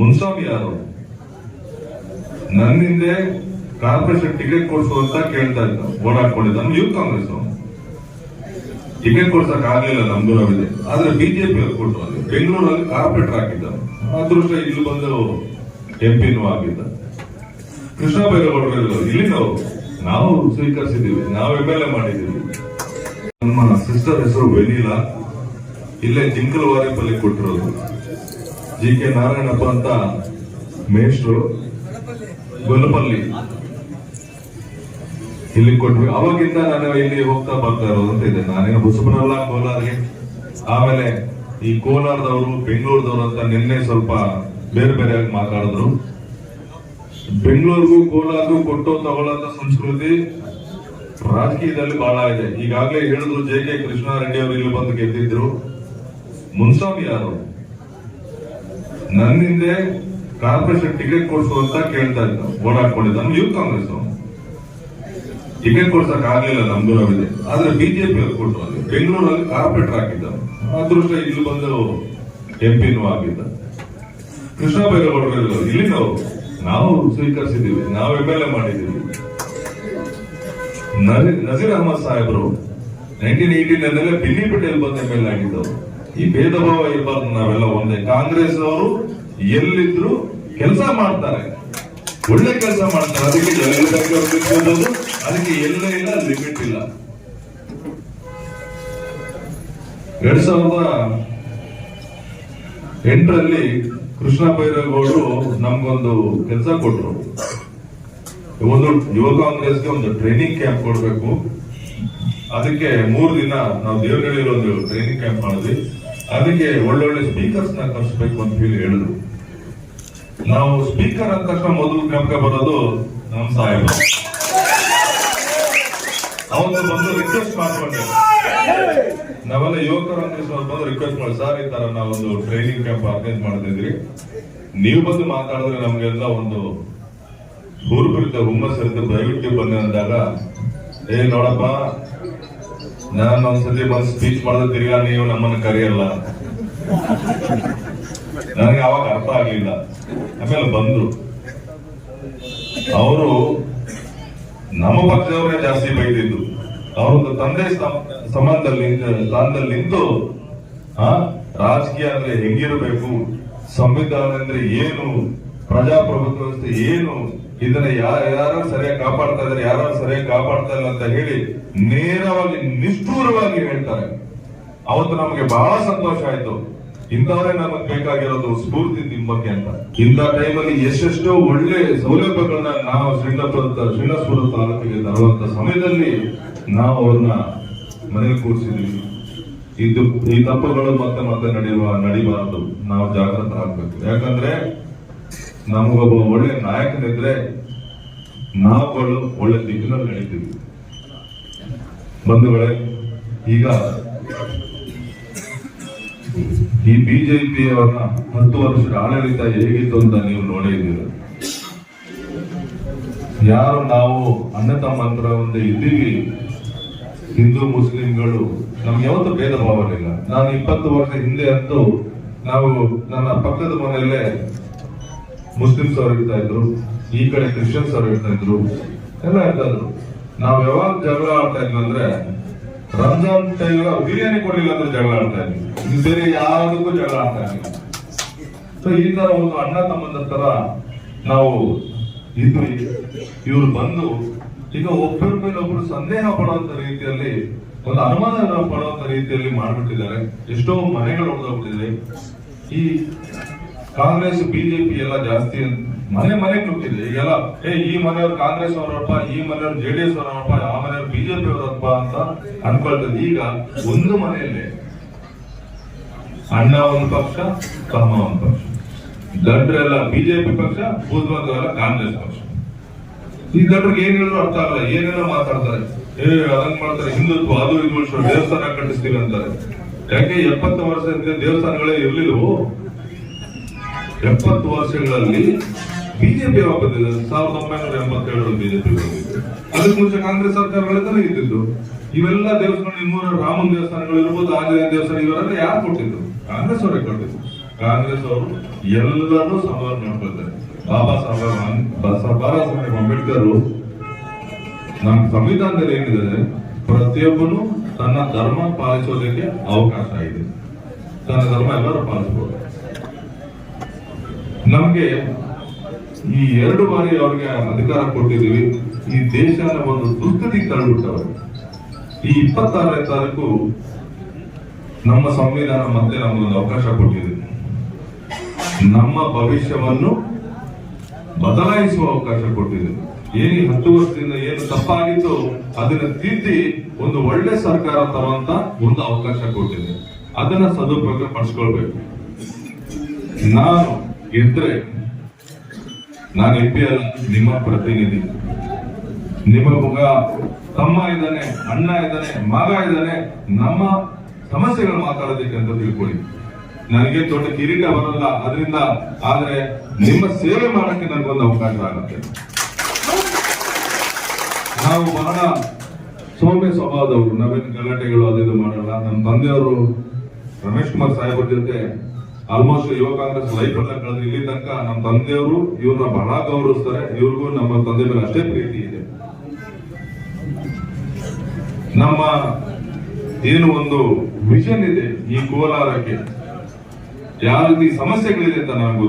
ಮುನ್ಸ್ವಾಮಿ ಯಾರು ನನ್ನಿಂದೆ corporation ticket ಕೊಡ್ಸು ಅಂತ ಕೇಳ್ತಾ ಇದ್ದ ಓಡಾಡ್ಕೊಂಡಿದ್ದ ನಮ್ಮ ಯೂತ್ ಕಾಂಗ್ರೆಸ್ ಟಿಕೆಟ್ ಕೊಡ್ಸಕ್ ಆಗ್ಲಿಲ್ಲ, ನಮ್ದು ದೂರವಿದೆ ಆದ್ರೆ ಬಿಜೆಪಿ ಅವ್ರು ಕೊಟ್ಟು ಅಲ್ಲಿ ಬೆಂಗಳೂರಲ್ಲಿ ಕಾರ್ಪೊರೇಟರ್ ಹಾಕಿದ್ದ ಅದೃಷ್ಟ ಇಲ್ಲಿ ಬಂದು ಎಂಪಿನೂ ಆಗಿದ್ದ ಕೃಷ್ಣ ಬೈರೇಗೌಡರು ಇಲ್ಲಿನವರು ನಾವು ಸ್ವೀಕರಿಸಿದ್ದೀವಿ, ನಾವು ಎಂ ಎಲ್ ಎ ಮಾಡಿದ್ದೀವಿ. ನಮ್ಮ ಸಿಸ್ಟರ್ ಹೆಸರು ವೆನಿಲಾ. ಇಲ್ಲೇ ಜಿಂಕಲವಾರಿಪಲ್ಲಿ ಕೊಟ್ಟಿರೋದು. ಜಿ ಕೆ ನಾರಾಯಣಪ್ಪ ಅಂತ ಮೇಷ್ಟ್ರು ಗೊಲ್ಲಪಲ್ಲಿ. ಇಲ್ಲಿ ಕೊಟ್ವಿ. ಅವಾಗಿಂದ ನಾನು ಇಲ್ಲಿ ಹೋಗ್ತಾ ಬರ್ತಾ ಇರೋದು ಅಂತ ಇದೆ ನಾನೇನು ಬುಸುಬನಲ್ಲ ಕೋಲಾರ್ಗೆ? ಆಮೇಲೆ ಈ ಕೋಲಾರದವರು, ಬೆಂಗಳೂರದವರು ಅಂತ ನಿನ್ನೆ ಸ್ವಲ್ಪ ಬೇರೆ ಬೇರೆಯಾಗಿ ಮಾತಾಡಿದ್ರು. ಬೆಂಗಳೂರಿಗೂ ಕೋಲಾರ್ಗೂ ಕೊಟ್ಟು ತಗೊಳ್ಳೋಂತ ಸಂಸ್ಕೃತಿ ರಾಜಕೀಯದಲ್ಲಿ ಬಹಳ ಇದೆ. ಈಗಾಗಲೇ ಹೇಳಿದ್ರು ಜೆ ಕೆ ಕೃಷ್ಣಾರೆಡ್ಡಿ ಅವರು ಇಲ್ಲಿ ಬಂದು ಗೆದ್ದಿದ್ರು. ಮುನ್ಸ್ವಾಮಿ ಯಾರು? ನನ್ನಿಂದೆ ಕಾರ್ಪೊರೇಷನ್ ಟಿಕೆಟ್ ಕೊಡಿಸು ಅಂತ ಕೇಳ್ತಾ ಇದ್ದ. ಓಡಾಡ್ಕೊಂಡಿದ್ದ ನಮ್ಮ ಯೂತ್ ಕಾಂಗ್ರೆಸ್ ಟಿಕೆಟ್ ಕೊಡ್ಸಕ್ ಆಗ್ಲಿಲ್ಲ ದೂರವಿದೆ ಆದ್ರೆ ಬಿಜೆಪಿ ಅವ್ರು ಕೊಟ್ಟರು ಅಲ್ಲಿ. ಬೆಂಗಳೂರಲ್ಲಿ ಕಾರ್ಪೊರೇಟರ್ ಹಾಕಿದ್ದ ಅದೃಷ್ಟ ಇಲ್ಲಿ ಬಂದು ಎಂಪಿನೂ ಆಗಿದ್ದ ಕೃಷ್ಣ ಬೈರೇಗೌಡರು ಇಲ್ಲಿ ನಾವು ಸ್ವೀಕರಿಸಿದ್ದೀವಿ. ನಾವು ಎಂ ಎಲ್ ಎ ಮಾಡಿದ್ದೀವಿ. ನಜೀರ್ ಅಹಮದ್ ಸಾಹೇಬ್ರು ನೈನ್ಟೀನ್ ಏಯ್ಟೀನ್ ಅಲ್ಲೇ ಪಟೇಲ್ ಬಂದ ಎಂ ಎಲ್ ಆಗಿದ್ದವರು. ಈ ಭೇದ ಭಾವ ಇರಬಾರ್ದು ನಾವೆಲ್ಲ ಒಂದೇ. ಕಾಂಗ್ರೆಸ್ ಅವರು ಎಲ್ಲಿದ್ರು ಕೆಲಸ ಮಾಡ್ತಾರೆ. ಒಳ್ಳೆ ಕೆಲಸ ಮಾಡ್ತಾರೆ. ಅದಕ್ಕೆ ಎಲ್ಲದಕ್ಕೆ ಅದಕ್ಕೆ ಎಲ್ಲ ಇಲ್ಲ, ಲಿಮಿಟ್ ಇಲ್ಲ. ಎರಡ್ ಸಾವಿರದ ಎಂಟರಲ್ಲಿ ಕೃಷ್ಣ ಬೈರೇಗೌಡರು ನಮ್ಗೊಂದು ಕೆಲಸ ಕೊಟ್ರು. ಒಂದು ಯುವ ಕಾಂಗ್ರೆಸ್ಗೆ ಒಂದು ಟ್ರೈನಿಂಗ್ ಕ್ಯಾಂಪ್ ಕೊಡ್ಬೇಕು. ಅದಕ್ಕೆ ಮೂರು ದಿನ ನಾವು ದೇವನಹಳ್ಳಿಯಲ್ಲಿ ಒಂದು ಟ್ರೈನಿಂಗ್ ಕ್ಯಾಂಪ್ ಮಾಡಿದ್ವಿ. ಅದಕ್ಕೆ ಒಳ್ಳೊಳ್ಳೆ ಸ್ಪೀಕರ್ಸ್ನ ಕರ್ಸ್ಬೇಕು ಅಂತ ಹೇಳಿ ಹೇಳಿದ್ರು. ನಾವು ಸ್ಪೀಕರ್ ಅಂದ ತಕ್ಷಣ ಮೊದಲು ಜ್ಞಾಪಕ ಬರೋದು ನಮ್ಮ ಸಾಹೇಬ ಅವನು ಬಂದು ರಿಕ್ವೆಸ್ಟ್ ಮಾಡ್ಕೊಂಡೆ. ನಾವೆಲ್ಲ ಯುವಕರು ಬಂದು ರಿಕ್ವೆಸ್ಟ್ ಮಾಡಿ ಸರ್ ಈ ತರ ನಾವೊಂದು ಟ್ರೈನಿಂಗ್ ಕ್ಯಾಂಪ್ ಆರ್ಗನೈಸ್ ಮಾಡ್ತಿದ್ರಿ ನೀವು ಬಂದು ಮಾತಾಡಿದ್ರೆ ನಮ್ಗೆಲ್ಲ ಒಂದು ಹುರುಪುರಿತ ಹುಮ್ಮಸ್ ಇರುತ್ತೆ ದಯವಿಟ್ಟು ಬಂದೆ ಅಂದಾಗ, ಏ, ನೋಡಪ್ಪ ನಾನು ಒಂದ್ಸತಿ ಬಂದು ಸ್ಪೀಚ್ ಮಾಡಿದ್ರೆ ತಿರ್ಗಾ ನೀವು ನಮ್ಮನ್ನು ಕರೆಯಲ್ಲ. ನನಗೆ ಅವಾಗ ಅರ್ಥ ಆಗ್ಲಿಲ್ಲ. ಆಮೇಲೆ ಬಂದ್ರು. ಅವರು ನಮ್ಮ ಪಕ್ಷದವರೇ ಜಾಸ್ತಿ ಬೈದಿದ್ರು ಅವರೊಂದು ತಂದೆ ಸಮಾಜದಲ್ಲಿ ಸ್ಥಾನದಲ್ಲಿ ನಿಂತು, ಆ, ರಾಜಕೀಯ ಅಂದ್ರೆ ಹೆಂಗಿರಬೇಕು, ಸಂವಿಧಾನ ಅಂದ್ರೆ ಏನು, ಪ್ರಜಾಪ್ರಭುತ್ವ ವ್ಯವಸ್ಥೆ ಏನು ಇದನ್ನ ಯಾರು ಯಾರು ಸರಿಯಾಗಿ ಕಾಪಾಡ್ತಾ ಇದಾರೆ ಯಾರು ಸರಿಯಾಗಿ ಕಾಪಾಡ್ತಾ ಇಲ್ಲ ಅಂತ ಹೇಳಿ ನೇರವಾಗಿ, ನಿಷ್ಠೂರವಾಗಿ ಹೇಳ್ತಾರೆ. ಅವತ್ತು ನಮಗೆ ಬಹಳ ಸಂತೋಷ ಆಯ್ತು. ಇಂಥವರೇ ನಮಗೆ ಬೇಕಾಗಿರೋದು ಸ್ಫೂರ್ತಿ ನಿಮ್ಮಕ್ಕೆ ಅಂತ. ಇಂಥ ಟೈಮಲ್ಲಿ ಎಷ್ಟೆಷ್ಟೋ ಒಳ್ಳೆ ಸೌಲಭ್ಯಗಳನ್ನ ನಾವು ಶ್ರೀನಪುರ ಶ್ರೀನಿವಾಸಪುರ ತಾಲೂಕಿಗೆ ತರುವಂತ ಸಮಯದಲ್ಲಿ ನಾವು ಅವ್ರನ್ನ ಮನೆಗೆ ಕೂರಿಸಿದ್ವಿ. ಇದು ಈ ತಪ್ಪುಗಳು ಮತ್ತೆ ಮತ್ತೆ ನಡೆಯುವ ನಡಿಬಾರದು ನಾವು ಜಾಗೃತರಾಗಬೇಕು ಯಾಕಂದ್ರೆ ನಮಗೊಬ್ಬ ಒಳ್ಳೆ ನಾಯಕನಿದ್ರೆ ನಾವುಗಳು ಒಳ್ಳೆ ದಿಕ್ಕಿನಲ್ಲಿ ನಡೀತೀವಿ. ಬಂಧುಗಳೇ, ಈಗ ಈ ಬಿಜೆಪಿಯವರ ಹತ್ತು ವರ್ಷದ ಆಡಳಿತ ಹೇಗಿತ್ತು ಅಂತ ನೀವು ನೋಡಿದ್ದೀರ ಯಾರು ನಾವು ಅಣ್ಣ ತಮ್ಮಂತರ ಒಂದು ಇದ್ದೀವಿ? ಹಿಂದೂ ಮುಸ್ಲಿಂಗಳು, ನಮ್ಗೆ ಯಾವತ್ತೂ ಭೇದ ಭಾವ ಇಲ್ಲ. ನಾನು ಇಪ್ಪತ್ತು ವರ್ಷ ಹಿಂದೆ ಅಂತೂ ನಾವು ನನ್ನ ಪಕ್ಕದ ಮನೆಯಲ್ಲೇ ಮುಸ್ಲಿಮ್ಸ್ ಅವರು ಹೇಳ್ತಾ ಇದ್ರು, ಈ ಕಡೆ ಕ್ರಿಶ್ಚಿಯನ್ಸ್ ಅವರು ಹೇಳ್ತಾ ಇದ್ರು, ಎಲ್ಲ ಇರ್ತಾ ಇದ್ರು. ನಾವ್ ಯಾವಾಗ ಜಗಳ ಆಡ್ತಾ ಇದ್ವಿ ಅಂದ್ರೆ ರಂಜಾನ್ ಟೈಮ್ ಬಿರಿಯಾನಿ ಕೊಡ್ಲಿಲ್ಲ ಅಂದ್ರೆ ಜಗಳ ಆಡ್ತಾ ಇದ್ವಿ. ಇದು ಬೇರೆ ಯಾವುದಕ್ಕೂ ಜಗಳ ಆಡ್ತಾ ಇದ್ವಿ. ಸೊ ಈ ತರ ಒಂದು ಅಣ್ಣ ತಮ್ಮಂದ ತರ ನಾವು ಇದ್ವಿ. ಇವ್ರು ಬಂದು ಈಗ ಒಬ್ಬರ ಮೇಲೆ ಒಬ್ರು ಸಂದೇಹ ಪಡುವಂತ ರೀತಿಯಲ್ಲಿ, ಒಂದು ಅನುಮಾನ ಪಡುವಂತ ರೀತಿಯಲ್ಲಿ ಮಾಡ್ಬಿಟ್ಟಿದ್ದಾರೆ. ಎಷ್ಟೋ ಮನೆಗಳು ಹೊಡೆದೋಗ್ಬಿಟ್ಟಿದೆ ಈ ಕಾಂಗ್ರೆಸ್, ಬಿಜೆಪಿ ಎಲ್ಲ ಜಾಸ್ತಿ ಮನೆ ಮನೆ ಕ್ಲುಕ್ತಿದೆ ಈಗೆಲ್ಲ, ಏ, ಈ ಮನೆಯವ್ರು ಕಾಂಗ್ರೆಸ್ ಅವರಪ್ಪ, ಈ ಮನೆಯವ್ರು ಜೆಡಿಎಸ್ ಅವರಪ್ಪ, ಆ ಮನೆಯವ್ರು ಬಿಜೆಪಿ ಅವರಪ್ಪ ಅಂತ ಅನ್ಕೊಳ್ತದೆ. ಈಗ ಒಂದು ಮನೆಯಲ್ಲಿ ಅಣ್ಣ ಒಂದು ಪಕ್ಷ, ತಮ್ಮ ಒಂದು ಪಕ್ಷ. ದಡ್ರೆಲ್ಲ ಬಿಜೆಪಿ ಪಕ್ಷ ಬೂದ್ವಂತರೆಲ್ಲ ಕಾಂಗ್ರೆಸ್ ಪಕ್ಷ. ಈ ದಡ್ರಿಗೆ ಏನ್ ಹೇಳಿದ್ರು ಅರ್ಥ ಆಗಲ್ಲ. ಏನೆಲ್ಲ ಮಾತಾಡ್ತಾರೆ? ಏ ಅದನ್ನ ಮಾಡ್ತಾರೆ. ಹಿಂದುತ್ವ, ಅದು, ಇದು ದೇವಸ್ಥಾನ ಕಟ್ಟಿಸ್ತೀವಿ ಅಂತಾರೆ. ಯಾಕೆ? ಎಪ್ಪತ್ತು ವರ್ಷದಿಂದ ದೇವಸ್ಥಾನಗಳೇ ಇರ್ಲಿಲ್ವೋ? ಎಪ್ಪತ್ತು ವರ್ಷಗಳಲ್ಲಿ ಬಿಜೆಪಿ ಬಂದಿದೆ ಸಾವಿರದ ಒಂಬೈನೂರ ಎಂಬತ್ತೇಳರಲ್ಲಿ ಬಿಜೆಪಿ ಅದಕ್ಕೆ ಮುಂಚೆ ಕಾಂಗ್ರೆಸ್ ಸರ್ಕಾರಗಳಿಂದಲೇ ಇದ್ದಿದ್ದು. ಇವೆಲ್ಲ ದೇವಸ್ಥಾನ ಇನ್ನೂರ ರಾಮನ ದೇವಸ್ಥಾನಗಳು ಇರ್ಬೋದು. ಆಂಜನೇಯ ದೇವಸ್ಥಾನ ಇವರೆಲ್ಲ ಯಾರು ಕೊಟ್ಟಿದ್ರು ಕಾಂಗ್ರೆಸ್ ಅವರೇ ಕೊಟ್ಟಿದ್ರು ಕಾಂಗ್ರೆಸ್ ಅವರು ಎಲ್ಲರೂ ಸಮಾಧಾನ ಮಾಡ್ಕೊಳ್ತಾರೆ. ಬಾಬಾ ಸಾಹೇಬ್ ಬಾಬಾ ಸಾಹೇಬ್ ಅಂಬೇಡ್ಕರ್ ನಮ್ಮ ಸಂವಿಧಾನದಲ್ಲಿ ಏನಿದೆ? ಪ್ರತಿಯೊಬ್ಬನು ತನ್ನ ಧರ್ಮ ಪಾಲಿಸೋದಕ್ಕೆ ಅವಕಾಶ ಇದೆ. ತನ್ನ ಧರ್ಮ ಎಲ್ಲರೂ ಪಾಲಿಸಬಹುದು ನಮ್ಗೆ ಈ ಎರಡು ಬಾರಿ ಅವ್ರಿಗೆ ಅಧಿಕಾರ ಕೊಟ್ಟಿದ್ದೀವಿ. ಈ ದೇಶನ ಒಂದು ದುಸ್ಥಿತಿಗೆ ತಳ್ಳಿಬಿಟ್ಟವ್ರೆ ಈ ಇಪ್ಪತ್ತಾರನೇ ತಾರೀಕು ನಮ್ಮ ಸಂವಿಧಾನ ಮತ್ತೆ ನಮಗೊಂದು ಅವಕಾಶ ಕೊಟ್ಟಿದೆ. ನಮ್ಮ ಭವಿಷ್ಯವನ್ನು ಬದಲಾಯಿಸುವ ಅವಕಾಶ ಕೊಟ್ಟಿದೆ. ಏನು ಹತ್ತು ವರ್ಷದಿಂದ ಏನು ತಪ್ಪಾಗಿತ್ತು, ಅದನ್ನ ತಿದ್ದಿ ಒಂದು ಒಳ್ಳೆ ಸರ್ಕಾರ ತರುವಂತ ಒಂದು ಅವಕಾಶ ಕೊಟ್ಟಿದೆ. ಅದನ್ನ ಸದುಪಯೋಗ ಪಡಿಸ್ಕೊಳ್ಬೇಕು. ನಾನು ಗೆದ್ರೆ ನಾನು ಎಂ ಅಲ್ಲ ನಿಮ್ಮ ಪ್ರತಿನಿಧಿ. ನಿಮ್ಮ ಮಗ ತಮ್ಮ ಇದ್ದಾನೆ, ಅಣ್ಣ ಇದ್ದಾನೆ, ಮಗ ಇದ್ದಾನೆ, ನಮ್ಮ ಸಮಸ್ಯೆಗಳು ಮಾತಾಡೋದಕ್ಕೆ ಅಂತ ತಿಳ್ಕೊಳ್ಳಿ. ನನಗೆ ದೊಡ್ಡ ಕಿರೀಟ ಬರಲ್ಲ, ಅದರಿಂದ ಆದ್ರೆ ನಿಮ್ಮ ಸೇವೆ ಮಾಡಕ್ಕೆ ನನಗೊಂದು ಅವಕಾಶ ಆಗುತ್ತೆ. ನಾವು ಬಹಳ ಸೌಮ್ಯ ಸ್ವಭಾವದವರು. ನಾವೇನು ಗಲಾಟೆಗಳು, ಅದು ಮಾಡಲ್ಲ. ನಮ್ಮ ತಂದೆಯವರು ರಮೇಶ್ ಕುಮಾರ್ ಸಾಹೇಬ್ರ ಜೊತೆ ಆಲ್ಮೋಸ್ಟ್ ಯುವ ಕಾಂಗ್ರೆಸ್ ಲೈಫ್ ಎಲ್ಲ ಕಳೆದ್ರೆ. ಇಲ್ಲಿ ತನಕ ನಮ್ಮ ತಂದೆಯವರು, ಇವ್ರನ್ನ ಬಹಳ ಗೌರವಿಸ್ತಾರೆ. ಇವ್ರಿಗೂ ನಮ್ಮ ತಂದೆ ಮೇಲೆ ಅಷ್ಟೇ ಪ್ರೀತಿ ಇದೆ. ನಮ್ಮ ಏನು ಒಂದು ವಿಷನ್ ಇದೆ ಈ ಕೋಲಾರಕ್ಕೆ. ಯಾವ ರೀತಿ ಸಮಸ್ಯೆಗಳಿದೆ ಅಂತ ನನಗೆ